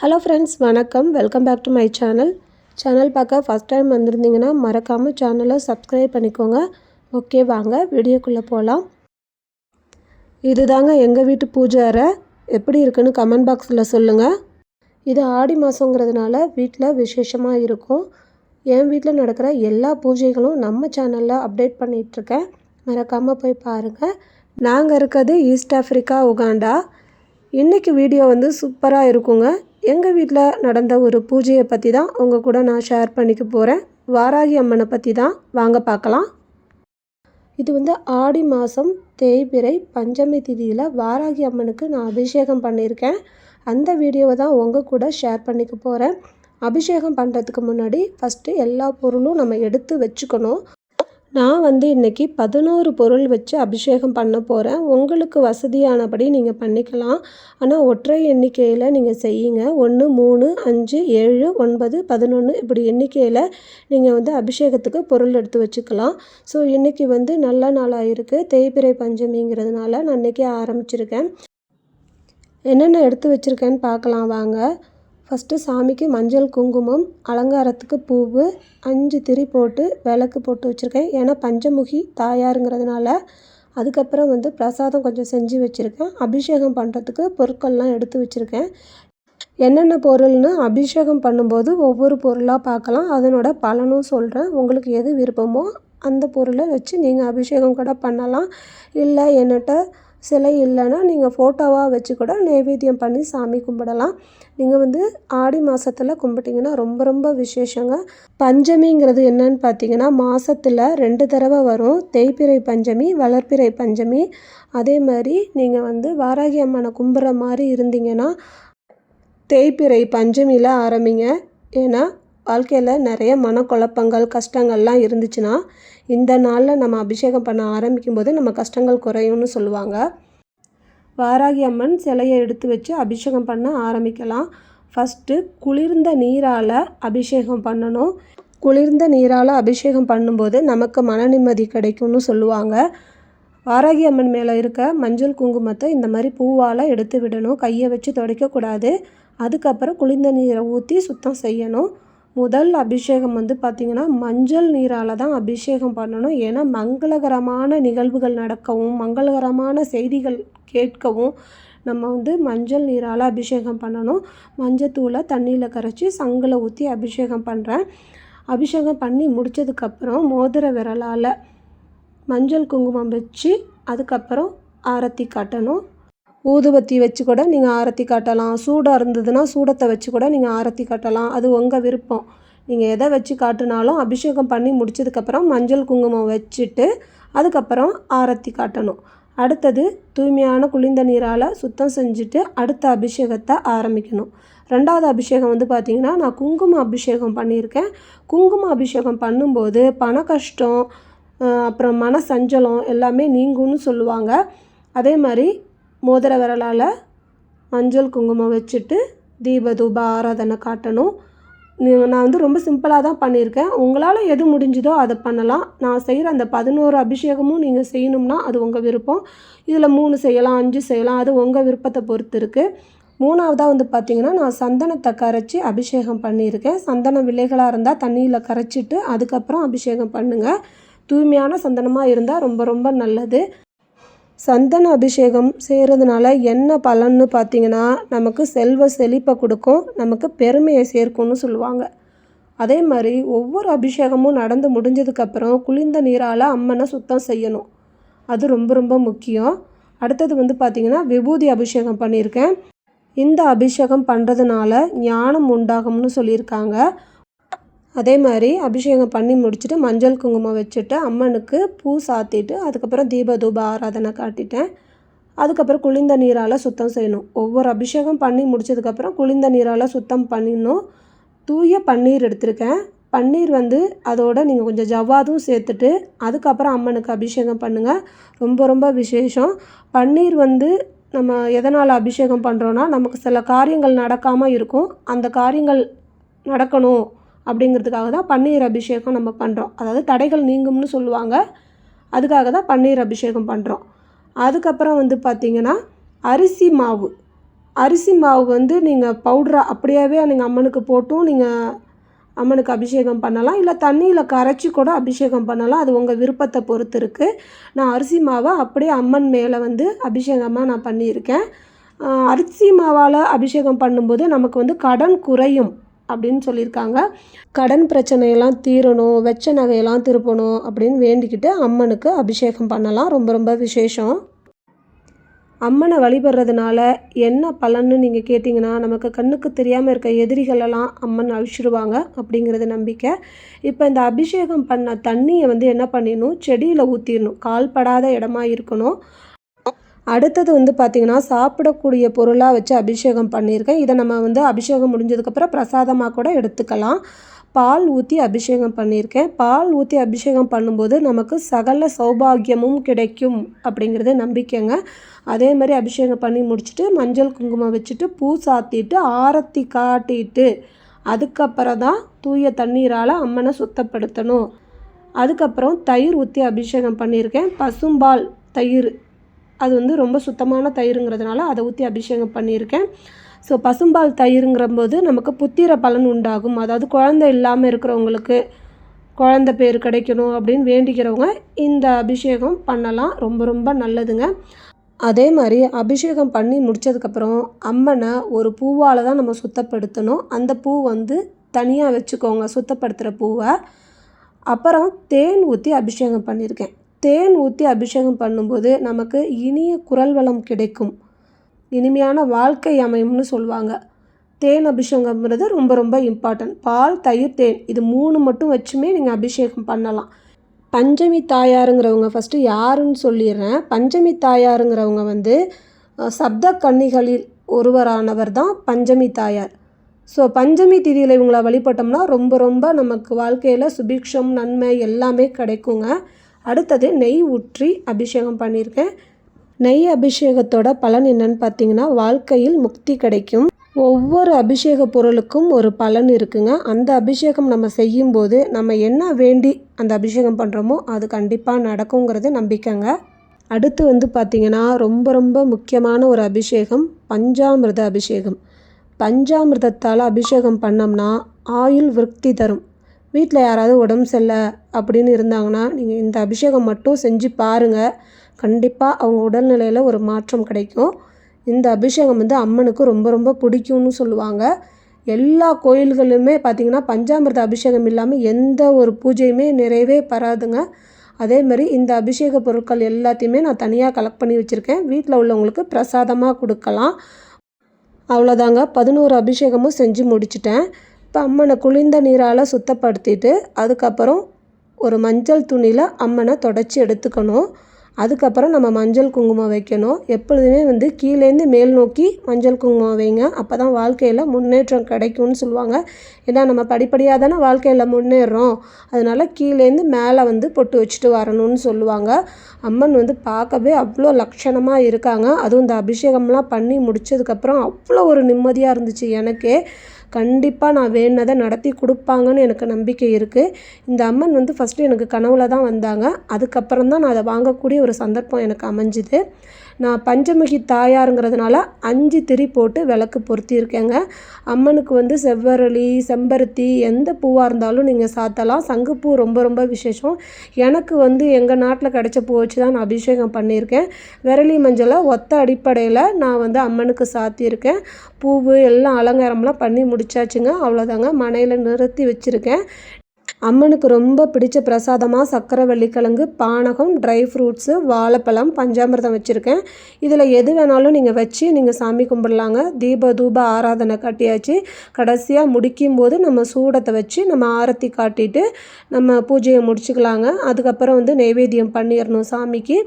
Hello friends வணக்கம். Welcome back to my channel channel பார்க்க first time வந்திருந்தீங்கன்னா மறக்காமல் சேனலை சப்ஸ்கிரைப் பண்ணிக்கோங்க. ஓகே வாங்க. வீடியோக்குள்ளே போகலாம் இதுதாங்க எங்கள் வீட்டு பூஜை அறை. எப்படி இருக்குன்னு கமெண்ட் பாக்ஸில் சொல்லுங்கள் இது ஆடி மாதங்கிறதுனால வீட்டில் விசேஷமாக இருக்கும். என் வீட்டில் நடக்கிற எல்லா பூஜைகளும் நம்ம சேனலில் அப்டேட் பண்ணிகிட்ருக்கேன் மறக்காமல் போய் பாருங்கள் நாங்கள் இருக்கிறது ஈஸ்ட் ஆஃப்ரிக்கா உகாண்டா இன்றைக்கி வீடியோ வந்து சூப்பராக இருக்குங்க. எங்கள் வீட்டில் நடந்த ஒரு பூஜையை பற்றி தான் உங்கள் கூட நான் ஷேர் பண்ணிக்க போகிறேன் வாராகி அம்மனை பற்றி தான் வாங்க பார்க்கலாம். இது வந்து ஆடி மாதம் தேய்பிரை பஞ்சமி திதியில் வாராகி அம்மனுக்கு நான் அபிஷேகம் பண்ணியிருக்கேன் அந்த வீடியோவை தான் உங்கள் கூட ஷேர் பண்ணிக்க போகிறேன் அபிஷேகம் பண்ணுறதுக்கு முன்னாடி ஃபஸ்ட்டு எல்லா பொருளும் நம்ம எடுத்து வச்சுக்கணும். நான் வந்து இன்றைக்கி பதினோரு பொருள் வச்சு அபிஷேகம் பண்ண போகிறேன் உங்களுக்கு வசதியானபடி நீங்கள் பண்ணிக்கலாம். ஆனால் ஒற்றை எண்ணிக்கையில் நீங்கள் செய்யுங்க. ஒன்று மூணு அஞ்சு ஏழு ஒன்பது பதினொன்று இப்படி எண்ணிக்கையில் நீங்கள் வந்து அபிஷேகத்துக்கு பொருள் எடுத்து வச்சுக்கலாம். ஸோ இன்றைக்கி வந்து நல்ல நாளாக இருக்குது தேய்பிறை பஞ்சமிங்கிறதுனால நான் இன்றைக்கி ஆரம்பிச்சிருக்கேன். என்னென்ன எடுத்து வச்சுருக்கேன்னு பார்க்கலாம் வாங்க. ஃபஸ்ட்டு சாமிக்கு மஞ்சள் குங்குமம் அலங்காரத்துக்கு பூவு அஞ்சு திரி போட்டு விளக்கு போட்டு வச்சுருக்கேன். ஏன்னா பஞ்சமுகி தாயாருங்கிறதுனால அதுக்கப்புறம் வந்து பிரசாதம் கொஞ்சம் செஞ்சு வச்சுருக்கேன். அபிஷேகம் பண்ணுறதுக்கு பொருட்கள்லாம் எடுத்து வச்சுருக்கேன். என்னென்ன பொருள்னு அபிஷேகம் பண்ணும்போது ஒவ்வொரு பொருளாக பார்க்கலாம். அதனோட பலனும் சொல்கிறேன். உங்களுக்கு எது விருப்பமோ அந்த பொருளை வச்சு நீங்கள் அபிஷேகம் கூட பண்ணலாம். இல்லை என்னட்ட சிலை இல்லைன்னா நீங்கள் ஃபோட்டோவாக வச்சு கூட நைவேத்தியம் பண்ணி சாமி கும்பிடலாம். நீங்கள் வந்து ஆடி மாதத்தில் கும்பிட்டிங்கன்னா ரொம்ப ரொம்ப விசேஷங்க. பஞ்சமிங்கிறது என்னன்னு பார்த்தீங்கன்னா மாதத்தில் ரெண்டு தடவை வரும். தேய்பிறை பஞ்சமி வளர்ப்பிறை பஞ்சமி. அதே மாதிரி நீங்கள் வந்து வாராகி அம்மனை கும்பிட்ற மாதிரி இருந்தீங்கன்னா தேய்பிறை பஞ்சமியில் ஆரம்பிங்க. ஏன்னா வாழ்க்கையில் நிறைய மனக்குழப்பங்கள் கஷ்டங்கள்லாம் இருந்துச்சுன்னா இந்த நாளில் நம்ம அபிஷேகம் பண்ண ஆரம்பிக்கும் போது நம்ம கஷ்டங்கள் குறையும்னு சொல்லுவாங்க. வாராகி அம்மன் சிலையை எடுத்து வச்சு அபிஷேகம் பண்ண ஆரம்பிக்கலாம். ஃபஸ்ட்டு குளிர்ந்த நீரால் அபிஷேகம் பண்ணணும். குளிர்ந்த நீரால் அபிஷேகம் பண்ணும்போது நமக்கு மன நிம்மதி கிடைக்கும்னு சொல்லுவாங்க. வாராகி அம்மன் மேலே இருக்க மஞ்சள் குங்குமத்தை இந்த மாதிரி பூவால் எடுத்து விடணும். கையை வச்சு துடைக்கக்கூடாது. அதுக்கப்புறம் குளிர்ந்த நீரை ஊற்றி சுத்தம் செய்யணும். முதல் அபிஷேகம் வந்து பார்த்திங்கன்னா மஞ்சள் நீரால் தான் அபிஷேகம் பண்ணணும். ஏன்னா மங்களகரமான நிகழ்வுகள் நடக்கவும் மங்களகரமான செய்திகள் கேட்கவும் நம்ம வந்து மஞ்சள் நீரால் அபிஷேகம் பண்ணணும். மஞ்சத்தூளை தண்ணியில் கரைச்சி சங்கில் ஊற்றி அபிஷேகம் பண்ணுறேன் அபிஷேகம் பண்ணி முடித்ததுக்கப்புறம் மோதிர விரலால் மஞ்சள் குங்குமம் வச்சு அதுக்கப்புறம் ஆரத்தி காட்டணும். ஊதுபத்தி வச்சு கூட நீங்கள் ஆரத்தி காட்டலாம். சூடாக இருந்ததுன்னா சூடத்தை வச்சு கூட நீங்கள் ஆரத்தி காட்டலாம். அது உங்கள் விருப்பம். நீங்கள் எதை வச்சு காட்டினாலும் அபிஷேகம் பண்ணி முடிச்சதுக்கப்புறம் மஞ்சள் குங்குமம் வச்சுட்டு அதுக்கப்புறம் ஆரத்தி காட்டணும். அடுத்தது தூய்மையான குளிர்ந்த நீரால் சுத்தம் செஞ்சுட்டு அடுத்த அபிஷேகத்தை ஆரம்பிக்கணும். ரெண்டாவது அபிஷேகம் வந்து பார்த்திங்கன்னா நான் குங்கும அபிஷேகம் பண்ணியிருக்கேன். குங்கும அபிஷேகம் பண்ணும்போது பண கஷ்டம் அப்புறம் மன சஞ்சலம் எல்லாமே நீங்கும்னு சொல்லுவாங்க. அதே மாதிரி மோதிர விரலால் மஞ்சள் குங்குமம் வச்சுட்டு தீப தூப ஆராதனை காட்டணும். நான் வந்து ரொம்ப சிம்பிளாக தான் பண்ணியிருக்கேன். உங்களால் எது முடிஞ்சுதோ அதை பண்ணலாம். நான் செய்கிற அந்த பதினோரு அபிஷேகமும் நீங்கள் செய்யணும்னா அது உங்கள் விருப்பம். இதில் மூணு செய்யலாம் அஞ்சு செய்யலாம். அது உங்கள் விருப்பத்தை பொறுத்து இருக்குது மூணாவதாக வந்து பார்த்திங்கன்னா நான் சந்தனத்தை கரைச்சி அபிஷேகம் பண்ணியிருக்கேன். சந்தன விலைகளாக இருந்தால் தண்ணியில் கரைச்சிட்டு அதுக்கப்புறம் அபிஷேகம் பண்ணுங்கள் தூய்மையான சந்தனமாக இருந்தால் ரொம்ப ரொம்ப நல்லது. சந்தன அபிஷேகம் செய்கிறதுனால என்ன பலன்னு பார்த்தீங்கன்னா நமக்கு செல்வ செழிப்பை கொடுக்கும் நமக்கு பெருமையை சேர்க்கும்னு சொல்லுவாங்க. அதே மாதிரி ஒவ்வொரு அபிஷேகமும் நடந்து முடிஞ்சதுக்கப்புறம் குளிர்ந்த நீரால் அம்மனை சுத்தம் செய்யணும். அது ரொம்ப ரொம்ப முக்கியம். அடுத்தது வந்து பார்த்திங்கன்னா விபூதி அபிஷேகம் பண்ணியிருக்கேன். இந்த அபிஷேகம் பண்ணுறதுனால ஞானம் உண்டாகும்னு சொல்லியிருக்காங்க. அதே மாதிரி அபிஷேகம் பண்ணி முடிச்சுட்டு மஞ்சள் குங்குமம் வச்சுட்டு அம்மனுக்கு பூ சாத்திட்டு அதுக்கப்புறம் தீப தூப ஆராதனை காட்டிட்டேன். அதுக்கப்புறம் குளிர்ந்த நீரால் சுத்தம் செய்யணும். ஒவ்வொரு அபிஷேகம் பண்ணி முடிச்சதுக்கப்புறம் குளிர்ந்த நீரால் சுத்தம் பண்ணிடணும். தூய பன்னீர் எடுத்திருக்கேன். பன்னீர் வந்து அதோட நீங்கள் கொஞ்சம் ஜவ்வாதும் சேர்த்துட்டு அதுக்கப்புறம் அம்மனுக்கு அபிஷேகம் பண்ணுங்கள் ரொம்ப ரொம்ப விசேஷம். பன்னீர் வந்து நம்ம எதனால் அபிஷேகம் பண்ணுறோன்னா நமக்கு சில காரியங்கள் நடக்காமல் இருக்கும். அந்த காரியங்கள் நடக்கணும். அப்படிங்கிறதுக்காக தான் பன்னீர் அபிஷேகம் நம்ம பண்ணுறோம் அதாவது தடைகள் நீங்கும்னு சொல்லுவாங்க. அதுக்காக தான் பன்னீர் அபிஷேகம் பண்ணுறோம் அதுக்கப்புறம் வந்து பார்த்திங்கன்னா அரிசி மாவு. அரிசி மாவு வந்து நீங்கள் பவுட்ரா அப்படியாவே நீங்கள் அம்மனுக்கு போட்டும் நீங்கள் அம்மனுக்கு அபிஷேகம் பண்ணலாம். இல்லை தண்ணியில் கரைச்சி கூட அபிஷேகம் பண்ணலாம். அது உங்கள் விருப்பத்தை பொறுத்து இருக்குது நான் அரிசி மாவை அப்படியே அம்மன் மேலே வந்து அபிஷேகமாக நான் பண்ணியிருக்கேன். அரிசி மாவால் அபிஷேகம் பண்ணும்போது நமக்கு வந்து கடன் குறையும். அப்படின்னு சொல்லியிருக்காங்க. கடன் பிரச்சனையெல்லாம் தீரணும் வெச்ச நகையெல்லாம் திருப்பணும் அப்படின்னு வேண்டிக்கிட்டு அம்மனுக்கு அபிஷேகம் பண்ணலாம். ரொம்ப ரொம்ப விசேஷம். அம்மனை வழிபடுறதுனால என்ன பலன்னு நீங்கள் கேட்டிங்கன்னா நமக்கு கண்ணுக்கு தெரியாமல் இருக்க எதிரிகளெல்லாம் அம்மன் அழிச்சிடுவாங்க அப்படிங்கிறது நம்பிக்கை. இப்போ இந்த அபிஷேகம் பண்ண தண்ணியை வந்து என்ன பண்ணிடணும்? செடியில் ஊற்றிடணும் கால்படாத இடமா இருக்கணும். அடுத்தது வந்து பார்த்திங்கன்னா சாப்பிடக்கூடிய பொருளாக வச்சு அபிஷேகம் பண்ணியிருக்கேன். இதை நம்ம வந்து அபிஷேகம் முடிஞ்சதுக்கப்புறம் பிரசாதமாக கூட எடுத்துக்கலாம். பால் ஊற்றி அபிஷேகம் பண்ணியிருக்கேன். பால் ஊற்றி அபிஷேகம் பண்ணும்போது நமக்கு சகல சௌபாகியமும் கிடைக்கும் அப்படிங்கிறது நம்பிக்கைங்க. அதே மாதிரி அபிஷேகம் பண்ணி முடிச்சுட்டு மஞ்சள் குங்குமம் வச்சுட்டு பூ சாத்திட்டு ஆரத்தி காட்டிட்டு அதுக்கப்புறம் தான் தூய தண்ணீரால் அம்மனை சுத்தப்படுத்தணும். அதுக்கப்புறம் தயிர் ஊற்றி அபிஷேகம் பண்ணியிருக்கேன். பசும்பால் தயிர் அது வந்து ரொம்ப சுத்தமான தயிருங்கிறதுனால அதை ஊற்றி அபிஷேகம் பண்ணியிருக்கேன். ஸோ பசும்பால் தயிருங்கிறபோது நமக்கு புத்திர பலன் உண்டாகும். அதாவது குழந்தை இல்லாமல் இருக்கிறவங்களுக்கு குழந்த பேர் கிடைக்கணும் அப்படின்னு வேண்டிக்கிறவங்க இந்த அபிஷேகம் பண்ணலாம். ரொம்ப ரொம்ப நல்லதுங்க. அதே மாதிரி அபிஷேகம் பண்ணி முடித்ததுக்கப்புறம் அம்மனை ஒரு பூவால் தான் நம்ம சுத்தப்படுத்தணும். அந்த பூ வந்து தனியாக வச்சுக்கோங்க சுத்தப்படுத்துகிற பூவை. அப்புறம் தேன் ஊற்றி அபிஷேகம் பண்ணியிருக்கேன். தேன் ஊற்றி அபிஷேகம் பண்ணும்போது நமக்கு இனிய குரல் வளம் கிடைக்கும். இனிமையான வாழ்க்கை அமையும்னு சொல்லுவாங்க. தேன் அபிஷேகம்ங்கிறது ரொம்ப ரொம்ப இம்பார்ட்டன்ட் பால் தயிர் தேன் இது மூணு மட்டும் வச்சுமே நீங்கள் அபிஷேகம் பண்ணலாம். பஞ்சமி தாயாருங்கிறவங்க ஃபஸ்ட்டு யாருன்னு சொல்லிடுறேன். பஞ்சமி தாயாருங்கிறவங்க வந்து சப்த கன்னிகளில் ஒருவரானவர் தான் பஞ்சமி தாயார். ஸோ பஞ்சமி திதியில் இவங்களை வழிபட்டோம்னா ரொம்ப ரொம்ப நமக்கு வாழ்க்கையில் சுபிக்ஷம் நன்மை எல்லாமே கிடைக்குங்க. அடுத்தது நெய் ஊற்றி அபிஷேகம் பண்ணியிருக்கேன். நெய் அபிஷேகத்தோட பலன் என்னன்னு பார்த்தீங்கன்னா வாழ்க்கையில் முக்தி கிடைக்கும். ஒவ்வொரு அபிஷேக பொருளுக்கும் ஒரு பலன் இருக்குங்க. அந்த அபிஷேகம் நம்ம செய்யும்போது நம்ம என்ன வேண்டி அந்த அபிஷேகம் பண்ணுறோமோ அது கண்டிப்பாக நடக்குங்கிறது நம்பிக்கைங்க. அடுத்து வந்து பார்த்திங்கன்னா ரொம்ப ரொம்ப முக்கியமான ஒரு அபிஷேகம் பஞ்சாமிர்த அபிஷேகம். பஞ்சாமிர்தத்தால் அபிஷேகம் பண்ணோம்னா ஆயுள் விருத்தி தரும். வீட்டில் யாராவது உடம்பு சரியில்லை அப்படின்னு இருந்தாங்கன்னா நீங்கள் இந்த அபிஷேகம் மட்டும் செஞ்சு பாருங்கள் கண்டிப்பாக அவங்க உடல்நிலையில் ஒரு மாற்றம் கிடைக்கும். இந்த அபிஷேகம் வந்து அம்மனுக்கு ரொம்ப ரொம்ப பிடிக்கும்னு சொல்லுவாங்க. எல்லா கோயில்களுமே பார்த்திங்கன்னா பஞ்சாமிர்த அபிஷேகம் இல்லாமல் எந்த ஒரு பூஜையுமே நிறைவே பெறாதுங்க. அதே மாதிரி இந்த அபிஷேக பொருட்கள் எல்லாத்தையுமே நான் தனியாக கலெக்ட் பண்ணி வச்சுருக்கேன். வீட்டில் உள்ளவங்களுக்கு பிரசாதமாக கொடுக்கலாம். அவ்வளோதாங்க பதினோரு அபிஷேகமும் செஞ்சு முடிச்சிட்டேன். இப்போ அம்மனை குளிர்ந்த நீரால் சுத்தப்படுத்திட்டு அதுக்கப்புறம் ஒரு மஞ்சள் துணியில் அம்மனை தொடச்சி எடுத்துக்கணும். அதுக்கப்புறம் நம்ம மஞ்சள் குங்குமம் வைக்கணும். எப்பொழுதுமே வந்து கீழேருந்து மேல் நோக்கி மஞ்சள் குங்குமம் வைங்க. அப்போ தான் வாழ்க்கையில் முன்னேற்றம் கிடைக்கும்னு சொல்லுவாங்க. ஏன்னா நம்ம படிப்படியாக தானே வாழ்க்கையில் முன்னேறோம். அதனால கீழேருந்து மேலே வந்து பொட்டு வச்சுட்டு வரணும்னு சொல்லுவாங்க. அம்மன் வந்து பார்க்கவே அவ்வளோ லட்சணமாக இருக்காங்க. அதுவும் இந்த அபிஷேகம்லாம் பண்ணி முடிச்சதுக்கப்புறம் அவ்வளோ ஒரு நிம்மதியாக இருந்துச்சு எனக்கே. கண்டிப்பாக நான் வேணுனதை நடத்தி கொடுப்பாங்கன்னு எனக்கு நம்பிக்கை இருக்குது இந்த அம்மன் வந்து ஃபஸ்ட்டு எனக்கு கனவுல தான் வந்தாங்க. அதுக்கப்புறம் தான் நான் அதை வாங்கக்கூடிய ஒரு சந்தர்ப்பம் எனக்கு அமைஞ்சுது. நான் பஞ்சமுகி தாயாருங்கிறதுனால அஞ்சு திரி போட்டு விளக்கு பொருத்தியிருக்கேங்க. அம்மனுக்கு வந்து செவ்வரளி செம்பருத்தி எந்த பூவாக இருந்தாலும் நீங்கள் சாத்தலாம். சங்குப்பூ ரொம்ப ரொம்ப விசேஷம். எனக்கு வந்து எங்கள் நாட்டில் கிடைச்ச பூ வச்சு தான் நான் அபிஷேகம் பண்ணியிருக்கேன். விரலி மஞ்சளை ஒத்த அடிப்படையில் நான் வந்து அம்மனுக்கு சாத்தியிருக்கேன். பூவு எல்லாம் அலங்காரம்லாம் பண்ணி முடிச்சாச்சுங்க அவ்வளோதாங்க மனையில் நிறுத்தி வச்சுருக்கேன். அம்மனுக்கு ரொம்ப பிடிச்ச பிரசாதமாக சக்கரை வெள்ளிக்கிழங்கு பானகம் ட்ரை ஃப்ரூட்ஸு வாழைப்பழம் பஞ்சாமிர்தம் வச்சுருக்கேன். இதில் எது வேணாலும் நீங்கள் வச்சு நீங்கள் சாமி கும்பிடலாங்க. தீப தூப ஆராதனை காட்டியாச்சு. கடைசியாக முடிக்கும் போது நம்ம சூடத்தை வச்சு நம்ம ஆரத்தி காட்டிட்டு நம்ம பூஜையை முடிச்சுக்கலாங்க. அதுக்கப்புறம் வந்து நைவேத்தியம் பண்ணிடணும் சாமிக்கு.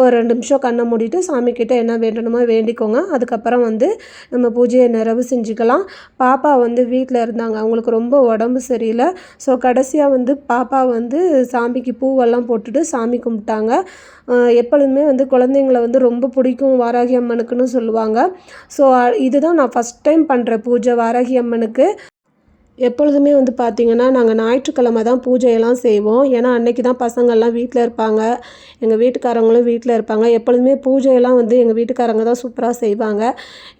ஒரு ரெண்டு நிமிஷம் கண்ணை மூடிட்டு சாமிக்கிட்ட என்ன வேண்டணுமோ வேண்டிக்கோங்க. அதுக்கப்புறம் வந்து நம்ம பூஜையை நிறைவு செஞ்சுக்கலாம். பாப்பா வந்து வீட்டில் இருந்தாங்க. அவங்களுக்கு ரொம்ப உடம்பு சரியில்லை. ஸோ கடைசி கடைசியாக வந்து பாப்பா வந்து சாமிக்கு பூவெல்லாம் போட்டுட்டு சாமி கும்பிட்டாங்க. எப்பொழுதுமே வந்து குழந்தைங்கள வந்து ரொம்ப பிடிக்கும் வாராகி அம்மனுக்குன்னு சொல்லுவாங்க. ஸோ இதுதான் நான் ஃபஸ்ட் டைம் பண்ணுற பூஜை வாராகி அம்மனுக்கு. எப்பொழுதுமே வந்து பார்த்திங்கன்னா நாங்கள் ஞாயிற்றுக்கிழமை தான் பூஜையெல்லாம் செய்வோம். ஏன்னா அன்னைக்கு தான் பசங்கள்லாம் வீட்டில் இருப்பாங்க. எங்கள் வீட்டுக்காரங்களும் வீட்டில் இருப்பாங்க. எப்பொழுதுமே பூஜையெல்லாம் வந்து எங்கள் வீட்டுக்காரங்க தான் சூப்பராக செய்வாங்க.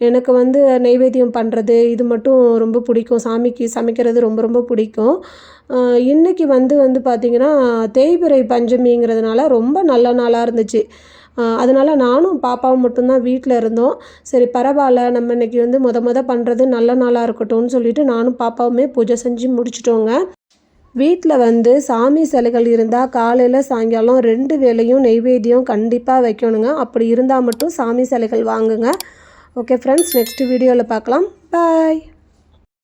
எனக்கு வந்து நெய்வேத்தியம் பண்ணுறது இது மட்டும் ரொம்ப பிடிக்கும். சாமிக்கு சமைக்கிறது ரொம்ப ரொம்ப பிடிக்கும். இன்றைக்கி வந்து வந்து பார்த்திங்கன்னா தேய்பிறை பஞ்சமிங்கிறதுனால ரொம்ப நல்ல நாளாக இருந்துச்சு. அதனால நானும் பாப்பாவும் மட்டும்தான் வீட்டில் இருந்தோம். சரி பரவாயில்ல. நம்ம இன்னைக்கு வந்து முத முத பண்ணுறது நல்ல நாளாக இருக்கட்டும்னு சொல்லிட்டு நானும் பாப்பாவுமே பூஜை செஞ்சு முடிச்சிட்டோங்க. வீட்டில் வந்து சாமி சிலைகள் இருந்தால் காலையில் சாயங்காலம் ரெண்டு வேளையும் நெய்வேத்தியம் கண்டிப்பாக வைக்கணுங்க. அப்படி இருந்தால் மட்டும் சாமி சிலைகள் வாங்குங்க. ஓகே ஃப்ரெண்ட்ஸ் நெக்ஸ்ட் வீடியோவில் பார்க்கலாம். பாய்